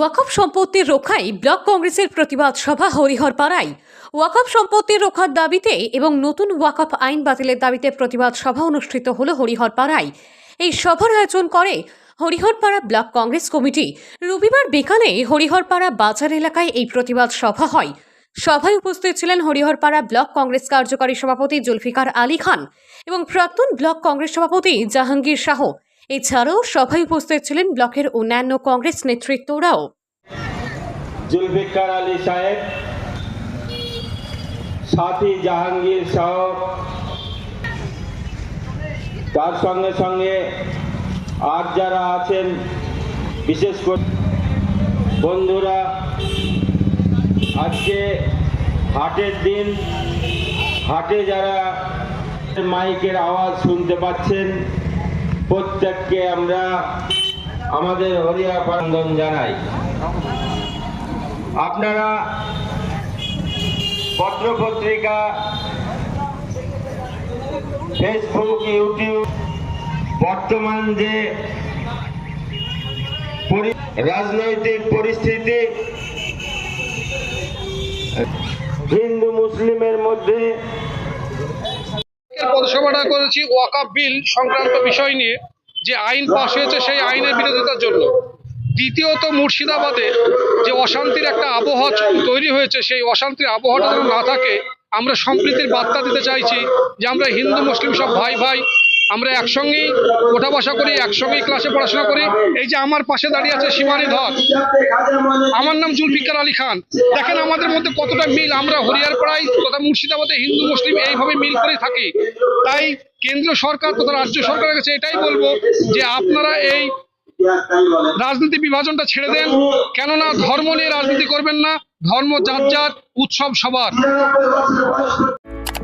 ওয়াকফ সম্পত্তির রক্ষায় ব্লক কংগ্রেসের প্রতিবাদ সভা হরিহরপাড়ায়। ওয়াকফ সম্পত্তির রক্ষার দাবিতে এবং নতুন ওয়াকফ আইন বাতিলের দাবিতে প্রতিবাদ সভা অনুষ্ঠিত হল হরিহরপাড়ায়। এই সভার আয়োজন করে হরিহরপাড়া ব্লক কংগ্রেস কমিটি। রবিবার বিকালে হরিহরপাড়া বাজার এলাকায় এই প্রতিবাদ সভা হয়। সভায় উপস্থিত ছিলেন হরিহরপাড়া ব্লক কংগ্রেস কার্যকারী সভাপতি জুলফিকার আলী খান এবং প্রাক্তন ব্লক কংগ্রেস সভাপতি জাহাঙ্গীর শাহ। এছাড়াও সভায় উপস্থিত ছিলেন ব্লকের অন্যান্য কংগ্রেস নেতৃত্বরাও। জুলফিকার আলী সাহেব, সাথী জাহাঙ্গীর শাহ তার সঙ্গে সঙ্গে আর যারা আছেন, বিশেষ করে বন্ধুরা, আজকে হাটের দিন, হাটে যারা মাইকের আওয়াজ শুনতে পাচ্ছেন প্রত্যেককে আমরা আমাদের হরিয়া পান্দন জানাই। আপনারা পত্রপত্রিকা ফেসবুক ইউটিউব বর্তমান যে রাজনৈতিক পরিস্থিতি, হিন্দু, মুসলিমের মধ্যে পদসভাটা করেছি ওয়াকাপ বিল সংক্রান্ত বিষয় নিয়ে যে আইন পাশ হয়েছে সেই আইনের বিরোধিতার জন্য। দ্বিতীয়ত মুর্শিদাবাদে যে অশান্তির একটা আবহাওয়া তৈরি হয়েছে, সেই অশান্তির আবহাওয়াটা যেন না থাকে, আমরা সম্প্রীতির বার্তা দিতে চাইছি যে আমরা হিন্দু, মুসলিম সব ভাই ভাই আমরা একসঙ্গেই ওঠা বসা করি, একসঙ্গেই ক্লাসে পড়াশোনা করি। এই যে আমার পাশে দাঁড়িয়ে আছে শিবানী ধর। আমার নাম জুলফিকার আলী খান। দেখেন আমাদের মধ্যে কতটা মিল। আমরা হরিয়ার হরিয়ারপাড়ায় তথা মুর্শিদাবাদে হিন্দু, মুসলিম এইভাবে মিল করে থাকি। তাই কেন্দ্র সরকার তথা রাজ্য সরকারের কাছে এটাই বলব যে আপনারা এই রাজনীতি বিভাজনটা ছেড়ে দেন। কেননা ধর্ম নিয়ে রাজনীতি করবেন না। ধর্ম যার যার উৎসব সবার।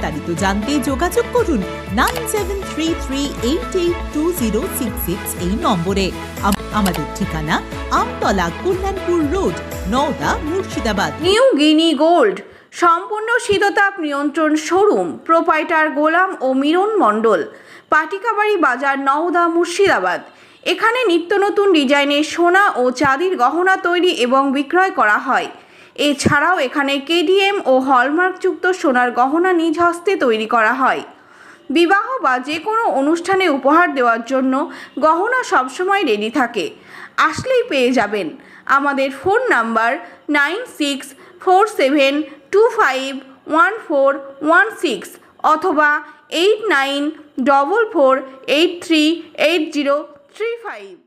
বিস্তারিত জানতে যোগাযোগ করুন nine seven three three eight eight two zero six six এই নম্বরে। আমাদের ঠিকানা Amtala Kalyanpur road, Nowda, Murshidabad. New guinea gold, সম্পূর্ণ শীততাপ নিয়ন্ত্রণ শোরুম, প্রোপাইটার গোলাম ও মিরন মণ্ডল, পাটিকাবাড়ি বাজার, নওদা, মুর্শিদাবাদ। এখানে নিত্য নতুন ডিজাইনের সোনা ও চাঁদির গহনা তৈরি এবং বিক্রয় করা হয়। এছাড়াও এখানে কেডিএম ও হলমার্কযুক্ত সোনার গহনা নিজ হস্তে তৈরি করা হয়। বিবাহ বা যে কোনো অনুষ্ঠানে উপহার দেওয়ার জন্য গহনা সবসময় রেডি থাকে। আসলেই পেয়ে যাবেন। আমাদের phone number nine six four seven two five one four one six অথবা eight nine double four eight three eight zero three five